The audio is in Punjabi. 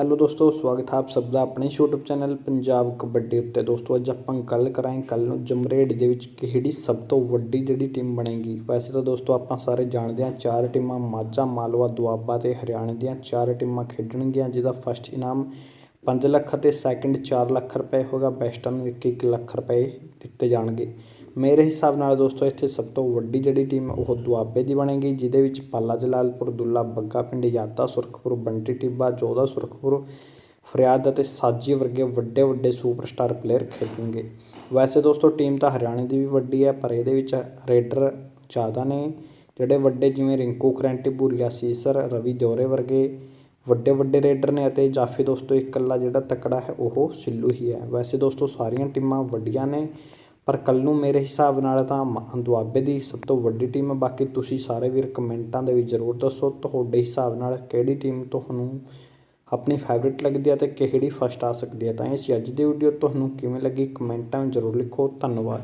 ਹੈਲੋ ਦੋਸਤੋ, ਸਵਾਗਤ ਹੈ ਆਪ ਸਭ ਦਾ ਆਪਣੇ YouTube ਚੈਨਲ ਪੰਜਾਬ ਕਬੱਡੀ ਉੱਤੇ। ਦੋਸਤੋ, ਅੱਜ ਆਪਾਂ ਗੱਲ ਕਰਾਂਗੇ ਕੱਲ ਨੂੰ ਜਮਰੇਡ ਦੇ ਵਿੱਚ ਕਿਹੜੀ ਸਭ ਤੋਂ ਵੱਡੀ ਜਿਹੜੀ ਟੀਮ ਬਣੇਗੀ। ਵੈਸੇ ਤਾਂ ਦੋਸਤੋ, ਆਪਾਂ ਸਾਰੇ ਜਾਣਦੇ ਹਾਂ ਚਾਰ ਟੀਮਾਂ ਮਾਝਾ, ਮਾਲਵਾ, ਦੁਆਬਾ ਤੇ ਹਰਿਆਣੇ ਦੀਆਂ ਚਾਰ ਟੀਮਾਂ ਖੇਡਣਗੀਆਂ, ਜਿਹਦਾ ਫਸਟ ਇਨਾਮ 5 ਲੱਖ ਅਤੇ ਸੈਕੰਡ 4 ਲੱਖ ਰੁਪਏ ਹੋਗਾ ਬੈਸਟਾਂ ਨੂੰ 1-1 ਲੱਖ ਰੁਪਏ ਦਿੱਤੇ ਜਾਣਗੇ। ਮੇਰੇ ਹਿਸਾਬ ਨਾਲ ਦੋਸਤੋ, ਇੱਥੇ ਸਭ ਤੋਂ ਵੱਡੀ ਜਿਹੜੀ ਟੀਮ ਉਹ ਦੁਆਬੇ ਦੀ ਬਣੇਗੀ, ਜਿਹਦੇ ਵਿੱਚ ਪਾਲਾ ਜਲਾਲਪੁਰ, ਦੁੱਲਾ ਬੱਗਾ ਪਿੰਡ ਯਾਤਾ ਸੁਰਖਪੁਰ, ਬੰਟੀ ਟਿੱਬਾ, ਜੋਧਾ ਸੁਰਖਪੁਰ, ਫਰਿਆਦ ਅਤੇ ਸਾਜੀ ਵਰਗੇ ਵੱਡੇ ਵੱਡੇ ਸੁਪਰਸਟਾਰ ਪਲੇਅਰ ਖੇਡਣਗੇ। ਵੈਸੇ ਦੋਸਤੋ ਟੀਮ ਤਾਂ ਹਰਿਆਣੇ ਦੀ ਵੀ ਵੱਡੀ ਹੈ, ਪਰ ਇਹਦੇ ਵਿੱਚ ਰੇਡਰ ਜ਼ਿਆਦਾ ਨੇ, ਜਿਹੜੇ ਵੱਡੇ ਜਿਵੇਂ ਰਿੰਕੂ ਕਰੰਟੀ ਬੁਰੀਆ ਸੀਸਰ ਰਵੀ ਦਿਓਰੇ ਵਰਗੇ ਵੱਡੇ ਵੱਡੇ ਰੇਡਰ ਨੇ ਅਤੇ ਜਾਫੀ ਦੋਸਤੋ ਇਕੱਲਾ ਜਿਹੜਾ ਤਕੜਾ ਹੈ, ਉਹ ਸਿੱਲੂ ਹੀ ਹੈ। ਵੈਸੇ ਦੋਸਤੋ, ਸਾਰੀਆਂ ਟੀਮਾਂ ਵੱਡੀਆਂ ਨੇ ਪਰ ਕੱਲ ਨੂੰ ਮੇਰੇ ਹਿਸਾਬ ਨਾਲ ਤਾਂ ਮ- ਦੁਆਬੇ ਦੀ ਸਭ ਤੋਂ ਵੱਡੀ ਟੀਮ ਹੈ ਬਾਕੀ ਤੁਸੀਂ ਸਾਰੇ ਵੀਰ ਕਮੈਂਟਾਂ ਦੇ ਵਿੱਚ ਜ਼ਰੂਰ ਦੱਸੋ ਤੁਹਾਡੇ ਹਿਸਾਬ ਨਾਲ ਕਿਹੜੀ ਟੀਮ ਤੁਹਾਨੂੰ ਆਪਣੀ ਫੇਵਰਿਟ ਲੱਗਦੀ ਹੈ ਤੇ ਕਿਹੜੀ ਫਸਟ ਆ ਸਕਦੀ ਹੈ ਤਾਂ ਇਸ ਅੱਜ ਦੀ ਵੀਡੀਓ ਤੁਹਾਨੂੰ ਕਿਵੇਂ ਲੱਗੀ? ਕਮੈਂਟਾਂ ਵਿੱਚ ਜ਼ਰੂਰ ਲਿਖੋ। ਧੰਨਵਾਦ।